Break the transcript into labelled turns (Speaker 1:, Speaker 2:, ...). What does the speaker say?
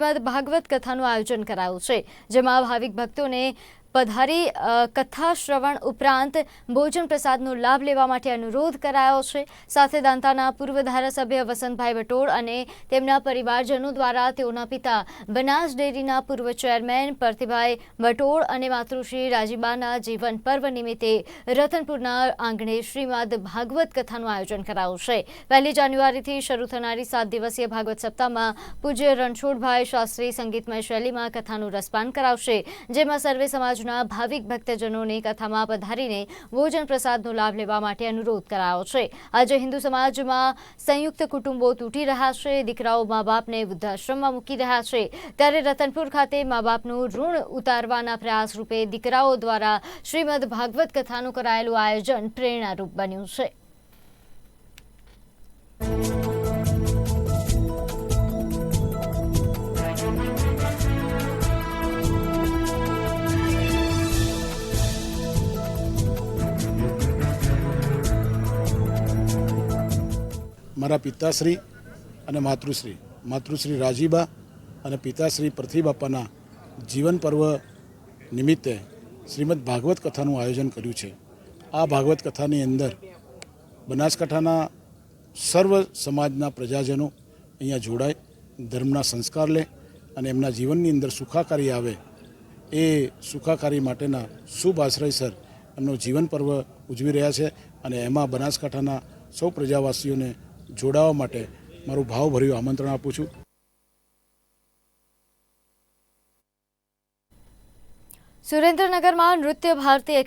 Speaker 1: બાદ ભાગવત કથાનું આયોજન કરાયું છે જેમાં ભાવિક ભક્તોને પધારી કથા શ્રવણ ઉપરાંત ભોજન પ્રસાદનો લાભ લેવા માટે અનુરોધ કરાયો છે. સાથે દાંતાના પૂર્વ ધારાસભ્ય વસંતભાઈ વટોળ અને તેમના પરિવારજનો દ્વારા તેઓના પિતા બનાસ ડેરીના પૂર્વ ચેરમેન પરતિભાઈ વટોળ અને માતૃશ્રી રાજીબાના જીવન પર્વ નિમિત્તે રતનપુરના આંગણે શ્રીમદ ભાગવત કથાનું આયોજન કરાયું છે. પહેલી જાન્યુઆરીથી શરૂ થનારી સાત દિવસીય ભાગવત સપ્તાહમાં પૂજ્ય રણછોડભાઈ શાસ્ત્રી સંગીતમય શૈલીમાં કથાનું રસપાન કરાવશે, જેમાં સર્વે સમાજના ભાવિક ભક્તજનોને કથામાં પધારીને ભોજન પ્રસાદનો લાભ લેવા માટે અનુરોધ કરાયો છે. આજે હિન્દુ સમાજમાં સંયુક્ત કુટુંબો તૂટી રહ્યા છે. દીકરાઓ મા બાપને વૃદ્ધાશ્રમમાં મૂકી રહ્યા છે. ત્યારે રતનપુર ખાતે મા બાપનું ઋણ ઉતારવાના પ્રયાસ રૂપે દીકરાઓ દ્વારા શ્રીમદ ભાગવત કથાનું કરાયેલું આયોજન પ્રેરણારૂપ બન્યું છે.
Speaker 2: મારા પિતાશ્રી અને માતૃશ્રી. માતૃશ્રી રાજીબા અને પિતાશ્રી પ્રતિબાપાના જીવન પર્વ નિમિત્તે શ્રીમદ ભાગવત કથાનું આયોજન કર્યું છે. આ ભાગવત કથાની અંદર બનાસકાંઠાના સર્વ સમાજના પ્રજાજનો અહીંયા જોડાય, ધર્મના સંસ્કાર લે અને એમના જીવનની અંદર સુખાકારી આવે એ સુખાકારી માટેના શુભ આશ્રયસર એમનો જીવન પર્વ ઉજવી રહ્યા છે અને એમાં બનાસકાંઠાના સૌ પ્રજાવાસીઓને જોડાવા માટે મારું ભાવભર્યું આમંત્રણ આપું છું.
Speaker 1: સુરેન્દ્રનગરમાં નૃત્ય ભારતી